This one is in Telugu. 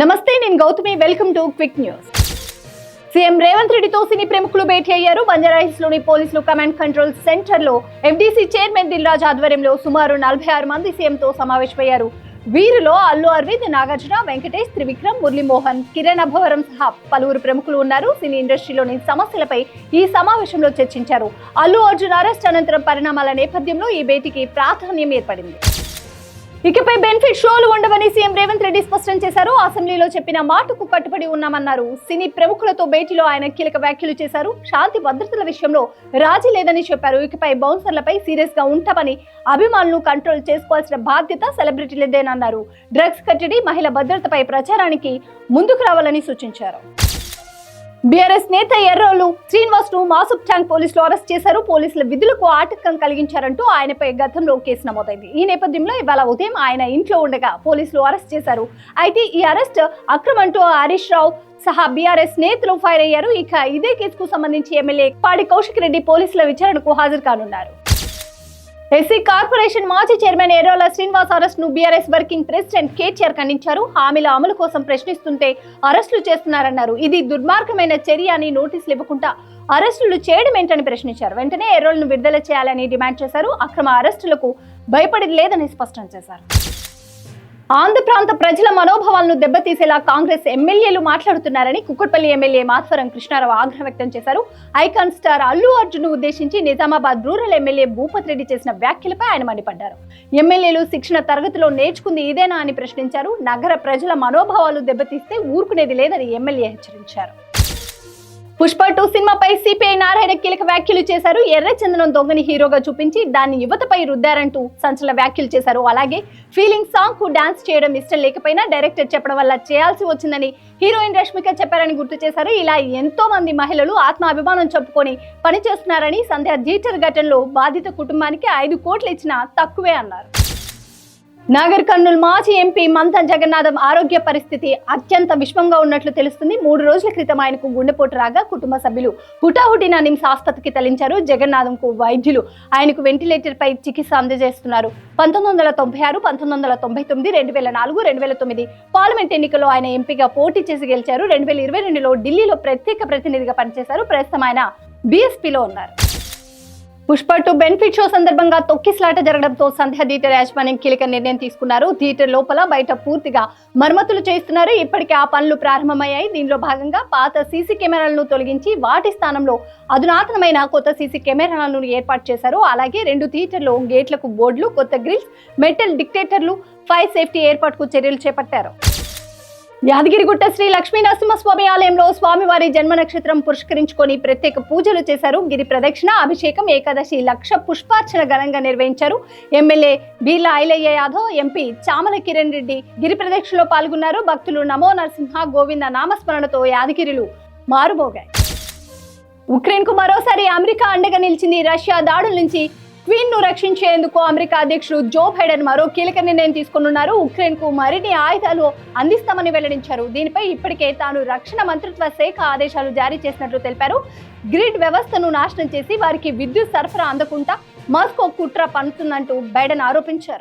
నమస్తే నేను Gautami. Welcome to quick news CM Revanth రెడ్డితో సినీ ప్రముఖులు భేటీ అయ్యారు. బంజారాహిల్స్లోని పోలీసులు కమాండ్ కంట్రోల్ సెంటర్లో MDC FDC chairman Dil Raj ఆధ్వర్యంలో సుమారు నలభై ఆరు మంది సీఎంతో సమావేశమయ్యారు. వీరిలో అల్లు అరవింద్ నాగార్జున వెంకటేష్ త్రివిక్రమ్ మురళీమోహన్ కిరణ్ అభవరం సహా పలువురు ప్రముఖులు ఉన్నారు. సినీ ఇండస్ట్రీలోని సమస్యలపై ఈ సమావేశంలో చర్చించారు. అల్లు అర్జున్ అరెస్ట్ అనంతరం పరిణామాల నేపథ్యంలో ఈ భేటీకి ప్రాధాన్యం ఏర్పడింది. ఇకపై బెనిఫిట్ షోలు ఉండవని సీఎం రేవంత్ రెడ్డి స్పష్టం చేశారు. అసెంబ్లీలో చెప్పిన మాటకు కట్టుబడి ఉన్నామన్నారు. సినీ ప్రముఖులతో భేటీలో ఆయన కీలక వ్యాఖ్యలు చేశారు. శాంతి భద్రతల విషయంలో రాజీ లేదని చెప్పారు. ఇకపై బౌన్సర్లపై సీరియస్గా ఉంటామని అభిమానులు కంట్రోల్ చేసుకోవాల్సిన బాధ్యత సెలబ్రిటీలదేనన్నారు. డ్రగ్స్ కట్టడి మహిళ భద్రతపై ప్రచారానికి ముందుకు రావాలని సూచించారు. బీఆర్ఎస్ నేత ఎర్రోలు శ్రీనివాస్ను మాసుప్ ట్యాంక్ పోలీసులు అరెస్ట్ చేశారు. పోలీసుల విధులకు ఆటంకం కలిగించారంటూ ఆయనపై గతంలో కేసు నమోదైంది. ఈ నేపథ్యంలో ఇవాళ ఉదయం ఆయన ఇంట్లో ఉండగా పోలీసులు అరెస్ట్ చేశారు. అయితే ఈ అరెస్ట్ అక్రమంటూ హరీష్ రావు సహా బీఆర్ఎస్ నేతలు ఫైర్ అయ్యారు. ఇక ఇదే కేసుకు సంబంధించి ఎమ్మెల్యే పాడి కౌశిక్ రెడ్డి పోలీసుల విచారణకు హాజరు కానున్నారు. ఎస్సీ కార్పొరేషన్ మాజీ చైర్మన్ ఎర్రోల శ్రీనివాస్ అరెస్ట్ను బీఆర్ఎస్ వర్కింగ్ ప్రెసిడెంట్ కేటీఆర్ ఖండించారు. హామీల అమలు కోసం ప్రశ్నిస్తుంటే అరెస్టులు చేస్తున్నారన్నారు. ఇది దుర్మార్గమైన చర్య అని నోటీసులు ఇవ్వకుండా అరెస్టులు చేయడం ఏంటని ప్రశ్నించారు. వెంటనే ఎర్రోలను విడుదల చేయాలని డిమాండ్ చేశారు. అక్రమ అరెస్టులకు భయపడి లేదని స్పష్టం చేశారు. ఆంధ్ర ప్రాంత ప్రజల మనోభావాలను దెబ్బతీసేలా కాంగ్రెస్ ఎమ్మెల్యేలు మాట్లాడుతున్నారని కుక్కట్పల్లి ఎమ్మెల్యే మాధవరం కృష్ణారావు ఆగ్రహం వ్యక్తం చేశారు. ఐకాన్ స్టార్ అల్లు అర్జున్ ఉద్దేశించి నిజామాబాద్ రూరల్ ఎమ్మెల్యే భూపత్ రెడ్డి చేసిన వ్యాఖ్యలపై ఆయన మండిపడ్డారు. ఎమ్మెల్యేలు శిక్షణ తరగతిలో నేర్చుకుంది ఇదేనా అని ప్రశ్నించారు. నగర ప్రజల మనోభావాలు దెబ్బతీస్తే ఊరుకునేది లేదని ఎమ్మెల్యే హెచ్చరించారు. పుష్ప టూ సినిమాపై సిపిఐ నారాయణ కీలక వ్యాఖ్యలు చేశారు. ఎర్రచందనం దొంగని హీరోగా చూపించి దాన్ని యువతపై రుద్దారంటూ సంచలన వ్యాఖ్యలు చేశారు. అలాగే ఫీలింగ్ సాంగ్కు డాన్స్ చేయడం ఇష్టం లేకపోయినా డైరెక్టర్ చెప్పడం వల్ల చేయాల్సి వచ్చిందని హీరోయిన్ రష్మిక చెప్పారని గుర్తు చేశారు. ఇలా ఎంతో మంది మహిళలు ఆత్మాభిమానం చెప్పుకొని పనిచేస్తున్నారని సంధ్య థియేటర్ ఘటనలో బాధిత కుటుంబానికి ఐదు కోట్లు ఇచ్చినా తక్కువే అన్నారు. నాగర్ కర్నూలు మాజీ ఎంపీ మంథన్ జగన్నాథం ఆరోగ్య పరిస్థితి అత్యంత విషమంగా ఉన్నట్లు తెలుస్తుంది. మూడు రోజుల క్రితం ఆయనకు గుండెపోటు రాగా కుటుంబ సభ్యులు హుటాహుటిన నిమ్స్ ఆసుపత్రికి తరలించారు. జగన్నాథంకు వైద్యులు ఆయనకు వెంటిలేటర్పై చికిత్స అందజేస్తున్నారు. పంతొమ్మిది వందల తొంభై ఆరు పంతొమ్మిది వందల తొంభై తొమ్మిది రెండు వేల నాలుగు రెండు వేల తొమ్మిది పార్లమెంట్ ఎన్నికల్లో ఆయన ఎంపీగా పోటీ చేసి గెలిచారు. రెండు వేల ఇరవై రెండులో ఢిల్లీలో ప్రత్యేక ప్రతినిధిగా పనిచేశారు. ప్రస్తుతం ఆయన బీఎస్పీలో ఉన్నారు. పుష్ప టూ బెనిఫిట్ షో సందర్భంగా తొక్కిస్లాట జరగడంతో సంధ్య థియేటర్ యాజమాన్యం కీలక నిర్ణయం తీసుకున్నారు. థియేటర్ లోపల బయట పూర్తిగా మరమ్మతులు చేస్తున్నారు. ఇప్పటికే ఆ పనులు ప్రారంభమయ్యాయి. దీనిలో భాగంగా పాత సీసీ కెమెరాలను తొలగించి వాటి స్థానంలో అధునాతనమైన కొత్త సీసీ కెమెరాలను ఏర్పాటు చేశారు. అలాగే రెండు థియేటర్లో గేట్లకు బోర్డులు కొత్త గ్రిల్స్ మెటల్ డిక్టేటర్లు ఫైర్ సేఫ్టీ ఏర్పాటుకు చర్యలు చేపట్టారు. యాదగిరిగుట్ట శ్రీ లక్ష్మీ నరసింహస్వామి ఆలయంలో స్వామివారి జన్మ నక్షత్రం పురస్కరించుకొని ప్రత్యేక పూజలు చేశారు. గిరి ప్రదక్షిణ అభిషేకం ఏకాదశి లక్ష పుష్పార్చన ఘనంగా నిర్వహించారు. ఎమ్మెల్యే బీర్ల ఐలయ్య యాదవ్ ఎంపీ చామల కిరణ్ రెడ్డి గిరి ప్రదక్షిణలో పాల్గొన్నారు. భక్తులు నమో నరసింహ గోవింద నామస్మరణతో యాదగిరిలు మారుమోగాయి. ఉక్రెయిన్కు మరోసారి అమెరికా అండగా నిలిచింది రష్యా. దాడుల నుంచి క్వీన్ను రక్షించేందుకు అమెరికా అధ్యక్షుడు జో బైడెన్ మరో కీలక నిర్ణయం తీసుకున్నారు ఉక్రెయిన్కు మరిన్ని ఆయుధాలు అందిస్తామని వెల్లడించారు. దీనిపై ఇప్పటికే తాను రక్షణ మంత్రిత్వ శాఖ ఆదేశాలు జారీ చేసినట్లు తెలిపారు. గ్రిడ్ వ్యవస్థను నాశనం చేసి వారికి విద్యుత్ సరఫరా అందకుండా మాస్కో కుట్ర పన్నుతుందంటూ బైడెన్ ఆరోపించారు.